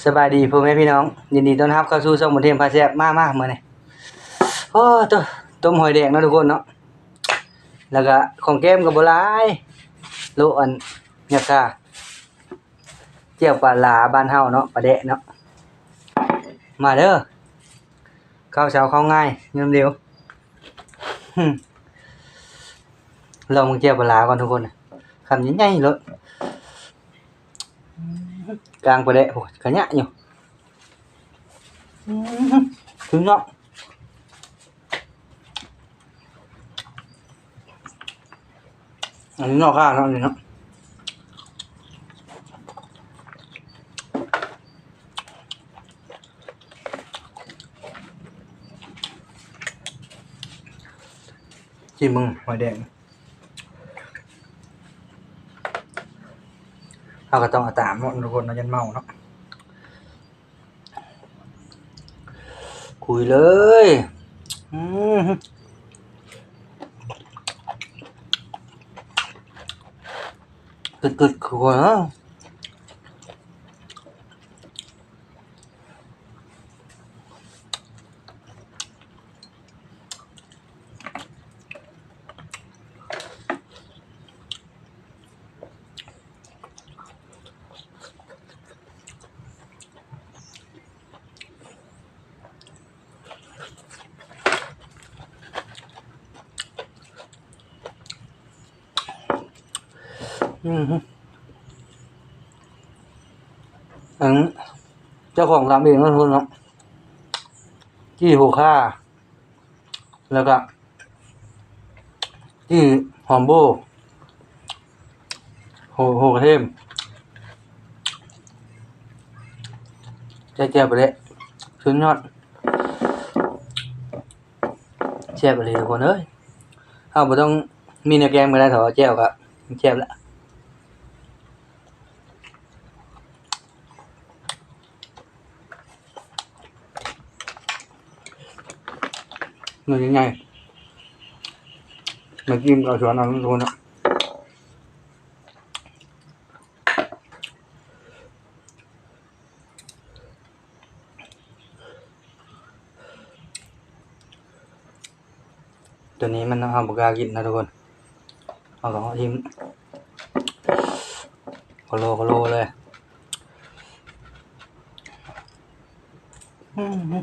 สบายดีพ่อแม่พี่น้อง ยินดีต้อนรับเข้าสู่ช่องบนเทมพาแซ่บมากมากมื้อนี้โอ้ตัวต้มหอยแดงนะทุกคนเนาะแล้วก็ของแก้มก็บ่หลายโลอันเนี่ยค่ะเจียวปลาลาบ้านเฮาเนาะปลาแดะเนาะมาเด้อข้าวเช้าข้าวง่ายเงิมเร็วหลองเจียวปลาลาก่อนทุกคนน่ะคำใหญ่ๆเลย กลางประเดะโอ้ยขยะอยู่ เราก็ต้องเอาตามเนาะทุกคนเราจะเมาเนาะคุยเลยอืมกึดกึดขัวเนา อืมอันเจ้าของร้านเองก็ทุนเนาะที่หัวค่า แล้วก็ที่หอมโบโหโหกระเทมแจ๊บไปเลยชุนยอดแซ่บไปเลยทุกคนเอ้ยเอาบ่ต้องมีเนื้อแกงมาได้เถอะแจ่วก็แซ่บละ เนื้อยังไงมาจิ้มกับสวนเอาทุกคนนะตัวนี้มันเอาบุกล้ากินนะทุกคน เอาของทิมโคโลโคโลเลย อืม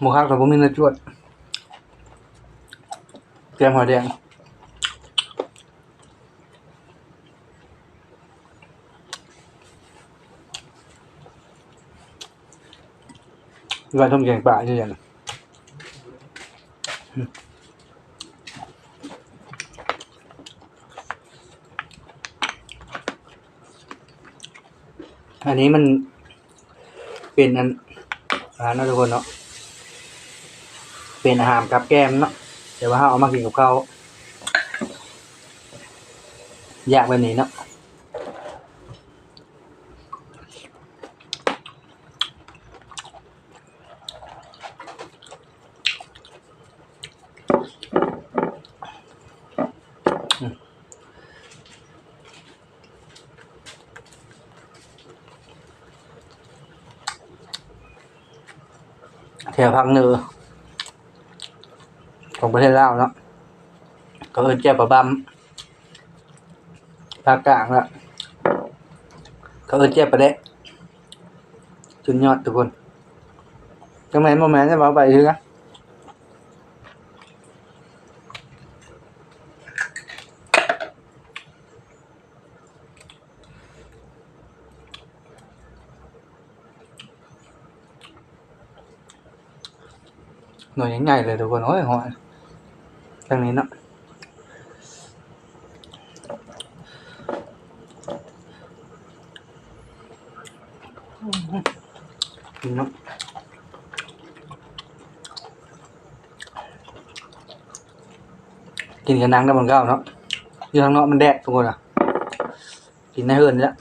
หมูคักแต่ผมมีเนื้อจวดแกงหอยแดงไว้ทำแกงป่าเยอะๆอันนี้มันเป็นอันอ่านะทุกคนเนาะ เป็นอาหารกับแกล้มเนาะแต่ว่าเราเอามากินกับข้าวอยากแบบนี้เนาะอืมแถวพักเหนือ ของประเทศลาวเนาะก็เอิ้นแก้วปลาบัมภาคกลางละก็เอิ้นแก้วปลาเดะจุดยอดทุกคนจังไหนโมแมนจะมาไปคือกันหน่วยใหญ่ๆเลยทุกคนโอ้ยหอย ทางนี้เนาะกินเนาะกินกันนังได้บนก้าวเนาะอยู่ทางเนาะมันแดดทุกคนอะ กินในเฮือนแหละ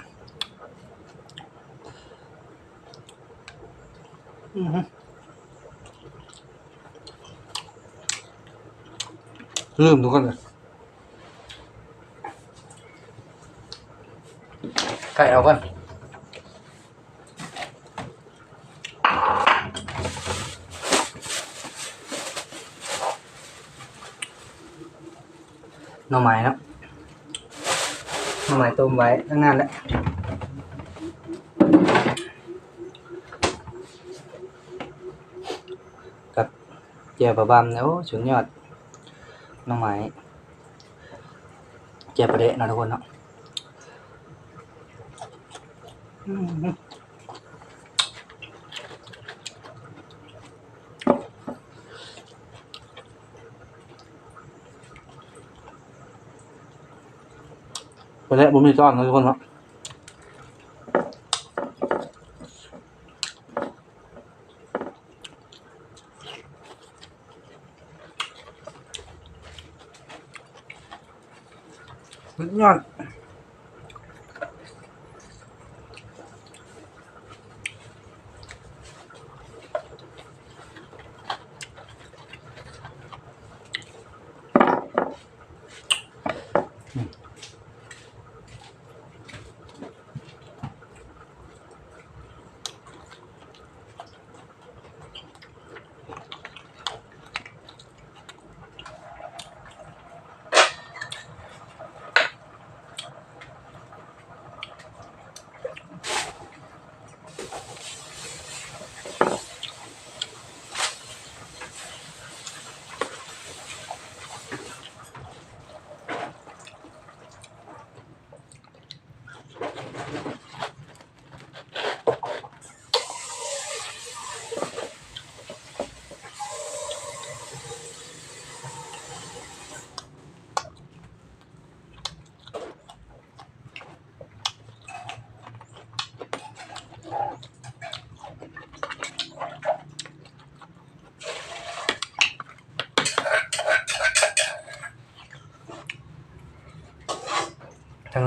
อื้อหือ ลืมทุกคนเลยไก่เอาก่อนหน่อไม้เนาะหน่อไม้ต้มไว้ตั้งนานแล้วกับเจียวปลาบำเนาะสุดยอดห น้องไม้เจียวประเดะนะทุกคนเนาะอืมไปแล้วผมมีก้อนนะทุกคนเนาะ สุ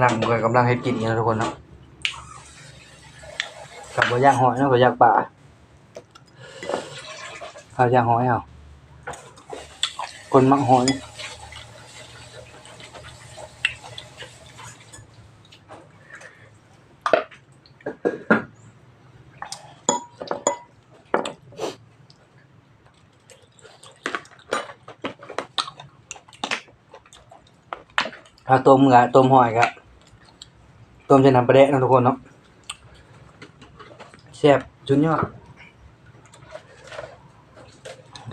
หลังก็กำลังให้กินอยู่นทุกคนเนาะกับบ่ย่างหอยเนาะบ่ย่างปลาเอาย่างหอยเอาคนมักหอยถ้าต้มกะต้มหอยกะ ต้มใส่น้ำปลาแดะนะทุกคนเนาะแซ่บจุนยอด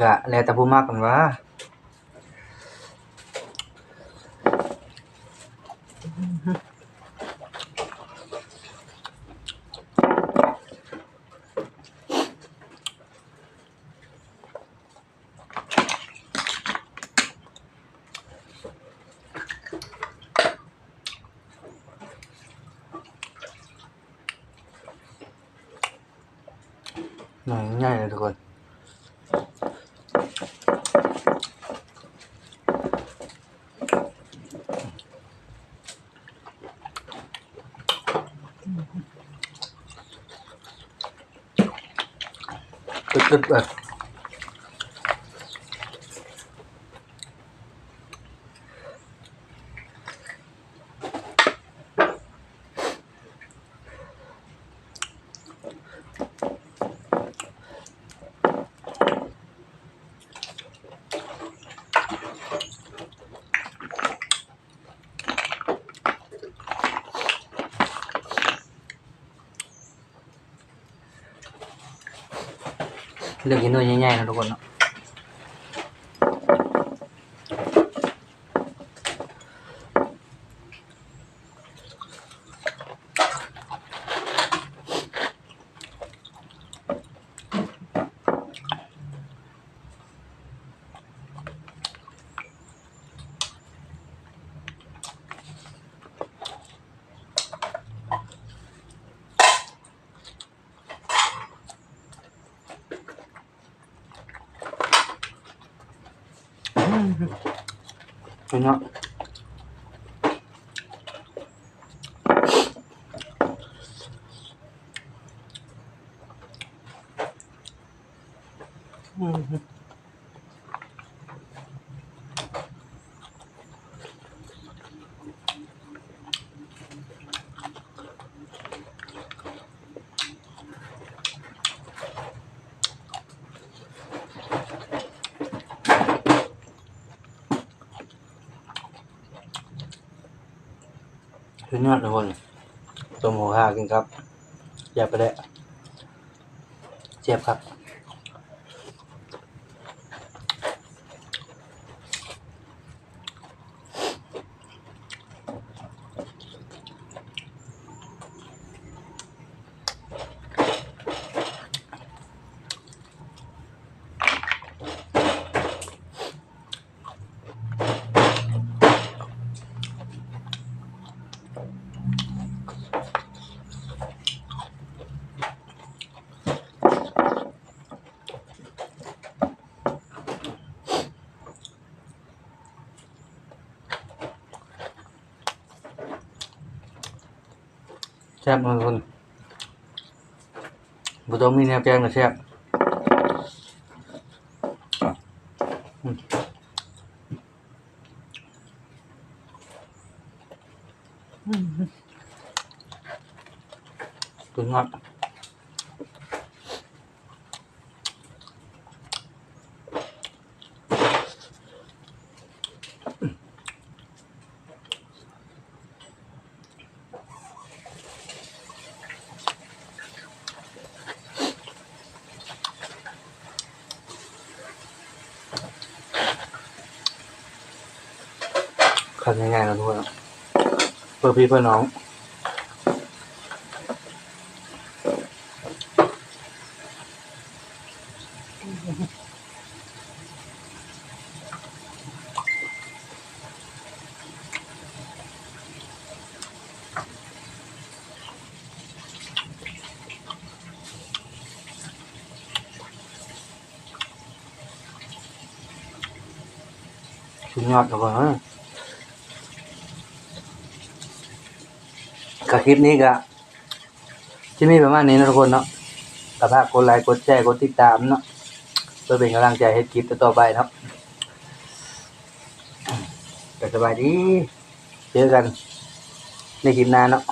กะแล้วแต่ผู้มากกันว่า ง่ายง่ายเลยทุกคนตึ๊ดตึ๊ดแบบ เลือกกินด้วยง่ายๆนะทุกคนเนาะ เห็น เนาะอืมคือยอดทุกคนต้มหัวห้ากินครับอย่าไปเลยเจ็บครับ แซ่บทุกคนบุต้องมีแนวแกงกับแซ่บ ง่ายๆนะทุกคนเพื่อพี่เพื่อน้อง สุดยอดทุกคนเอ้ย กับคลิปนี้ก็จะมีประมาณนี้นะทุกคนเนาะกระพากกดไลค์กดแชร์กดติดตามเนาะเพื่อเป็นกำลังใจให้คลิปต่อไปเนาะก็สบายดีเจอกันในคลิปหน้าเนาะ